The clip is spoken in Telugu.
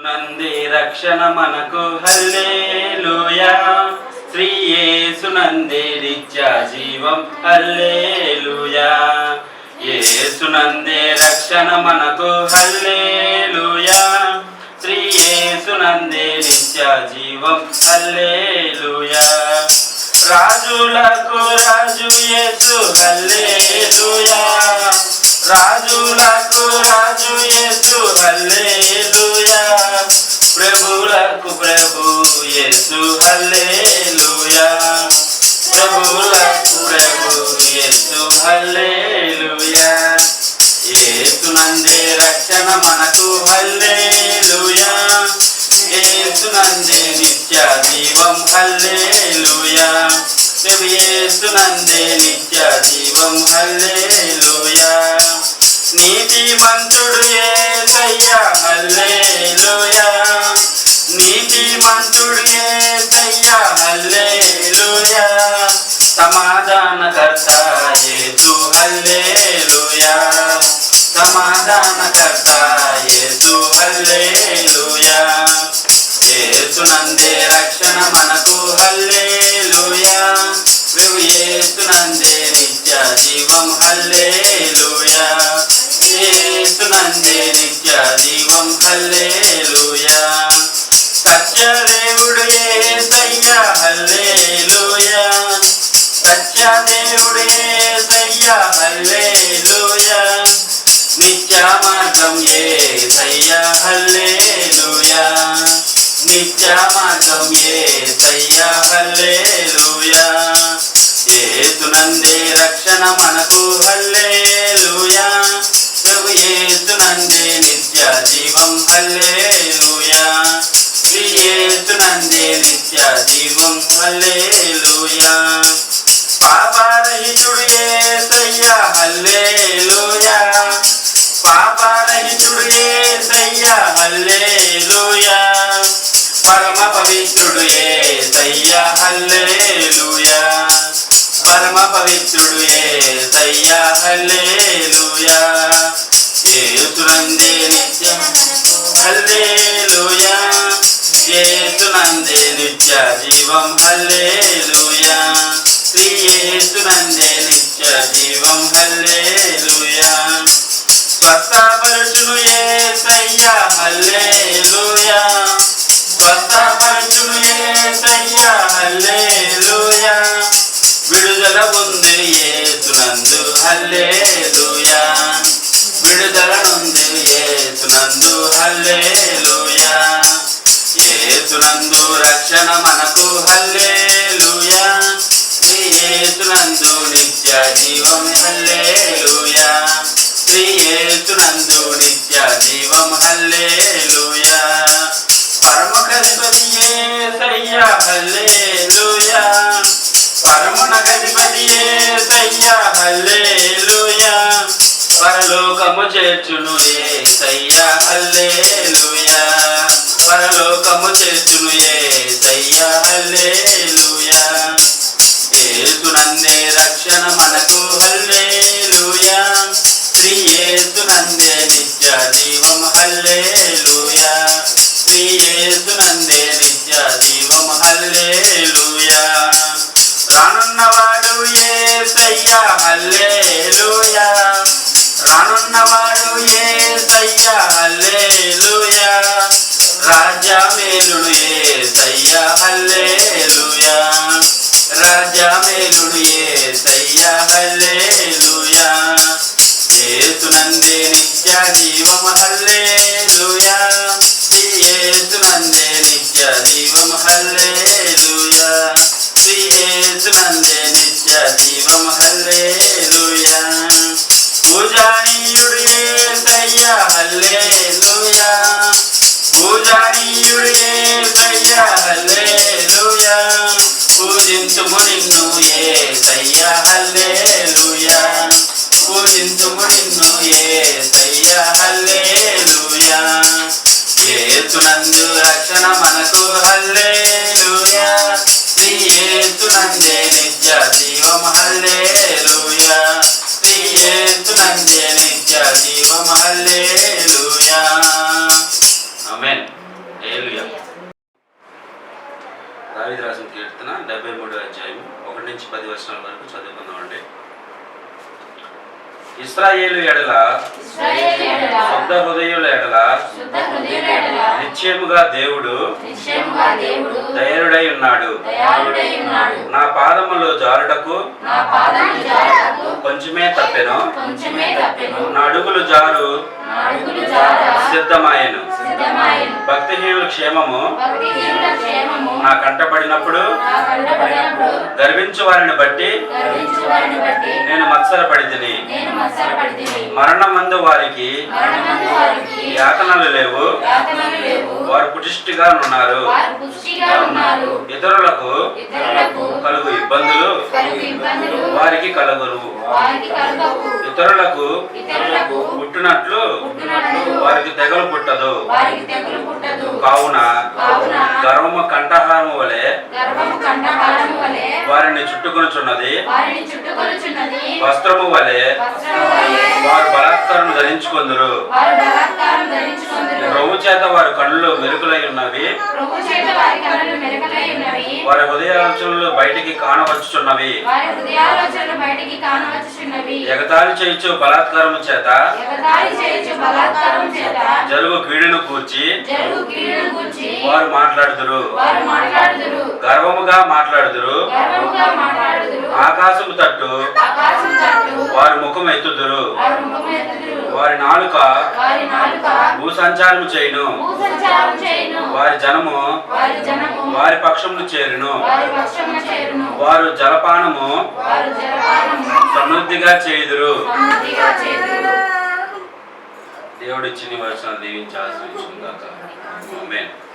నంది రక్షణ మనకు హల్లేలుయా శ్రీ యేసు నంది నిత్యా జీవం హల్లేలుయా. యేసునందే రక్షణ మనకు హల్లేలుయా. శ్రీ యేసు యేసునందే నిత్యా జీవం హల్లేలుయా. రాజులకు రాజు యేసు హల్లేలుయా. రాజులకు రాజు యేసు హల్లే నాకు ప్రభు యేసు హల్లెలూయా. ప్రభు నాకు ప్రభు యేసు హల్లెలూయా. యేసు నందే రక్షణ మనకు హల్లెలూయా. యేసు నందే నిత్య జీవం హల్లెలూయా. ప్రభు యేసు నందే నిత్య జీవం హల్లేలుయా. నీతిమంతుడు ఏసయ్యా. సమాధానకర్త యేసు హల్లేలుయా యేసునందే రక్షణ మనకు హల్లేలుయా. ప్రభు యేసునందే నిత్య జీవం హల్లేలుయా. యేసునందే నిత్య జీవం హల్లేలుయా. సత్యదేవుడు యేసయ్యా హల్లేలుయా సత్యదేవుడు యేసయ్యా హల్లేలుయా. నిత్య మార్గం యేసయ్యా హల్లేలుయా నిత్య మార్గం యేసయ్యా హల్లేలుయా యేసునందే రక్షణ మనకు హల్లేలుయా. ప్రభు యేసునందే నిత్య జీవం హల్లేలుయా. శ్రీ యేసునందే నిత్య జీవం హల్లేలుయా. పాపారహితుడు యేసయ్యా హల్లేలుయా. పాపరహితుడు యేసయ్యా హల్లేలుయా. పరమ పవిత్రుడు యేసయ్యా హల్లేలుయా. పరమ పవిత్రుడు యేసయ్యా హల్లేలుయా. ఏతునందే నిత్యం. హల్లేలుయా. ఏతునందే నిత్య జీవం. హల్లేలుయా. శ్రీ ఏతునందే నిత్య జీవం. హల్లేలుయా. స్వస్థపరచును యేసయ్యా హల్లేలుయా. స్వస్థపరచును యేసయ్యా హల్లేలుయా. విడుదల పొంది ఏసునందు హల్లేలుయా. విడుదల నుండి ఏసునందు హల్లేలుయా. ఏసునందు రక్షణ మనకు. హల్లేలుయా. ఏసునందు నిత్య జీవం హల్లేలుయా. శ్రీ నిత్య జీవం హల్లేలుయా పరమకధిపతి యేసయ్యా హల్లేలుయా. పరమునకధిపతి యేసయ్యా హల్లేలుయా. పరలోకము చేర్చును యేసయ్యా హల్లేలుయా. పరలోకము చేర్చును యేసయ్యా హల్లేలుయా. యేసునందే రక్షణ మన హల్లేలుయా. శ్రీ యేసునందే నిత్య జీవం హల్లేలుయా. రానున్నవాడు యేసయ్యా. హల్లేలుయా. రానున్నవాడు యేసయ్యా. హల్లేలుయా. రాజ్యమేలుడు యేసయ్యా. హల్లేలుయా. రాజ్యమేలుడు యేసయ్యా. హల్లేలుయా. యేసునందే నిత్య జీవం హల్లేలుయా. శ్రీ యేసునందే నిత్య జీవం హల్లేలుయా. శ్రీ యేసునందే నిత్య జీవం హల్లేలుయా. పూజానీయుడు యేసయ్యా. హల్లేలుయా. పూజానీయుడు యేసయ్యా. హల్లేలుయా. పూజించుము నిన్ను ఏసయ్య హల్లేలుయా. పూజించుము నిన్ను యేసయ్యా హల్లేలుయా యేసునందు రక్షణ మనకు హల్లేలుయా శ్రీ యేసునందే నిత్య జీవం హల్లేలుయా. శ్రీ యేసునందే నిత్య జీవం హల్లేలుయా. ఆమేన్ హల్లెలూయా దావిది రాసిన కీర్తన డెబ్బై మూడో అధ్యాయం ఒకటి నుంచి పది వర్షాల వరకు చదువుకుందామండి. ఇస్రాయేలు ఎడల శుద్ధ హృదయుల ఎడల నిశ్చయముగా దేవుడు దయనుడై ఉన్నాడు. నా పాదములో జారుటకు జారుటకు కొంచెమే తప్పెను. నా అడుగులు జారు. సిద్ధమాయను. భక్తిహీనుల క్షేమము నా కంటపడినప్పుడు గర్వించు వారిని బట్టి నేను మత్సరపడితిని. నేను మత్సరపడితిని. మరణమందు వారికి యాతనలు లేవు. వారు పుటిష్టిగా ఉన్నారు ఇతరులకు కలుగు ఇబ్బందులు. వారికి కలుగును ఇతరులకు ఇతరులకు వారిని చుట్టుకొనుచున్నది. వస్త్రము వలె వారు బలాత్కారం ధరించుకొందురు. ప్రభు చేత వారి కళ్ళు మెరుకులై ఉన్నవి. వారి హృదయాలోచనలు బయటికి కానవచ్చుచున్నవి. ఎగతాళి చేయొచ్చు బలాత్కారం చేత. జరుగు కీడును కూర్చి. వారు మాట్లాడుదురు. గర్వముగా మాట్లాడుదురు. ఆకాశము తట్టు. వారి ముఖం ఎత్తుదురు. వారి నాలుక భూసంచారము చేయును. వారి జనము వారి పక్షమును చేరును. వారి జలపానము సమృద్ధిగా చేయుదురు. సమృద్ధిగా చేదురు దేవుడు ఇచ్చిన వర్షాలు దీవించి ఆశ్రయించుగాక ఆమేన్.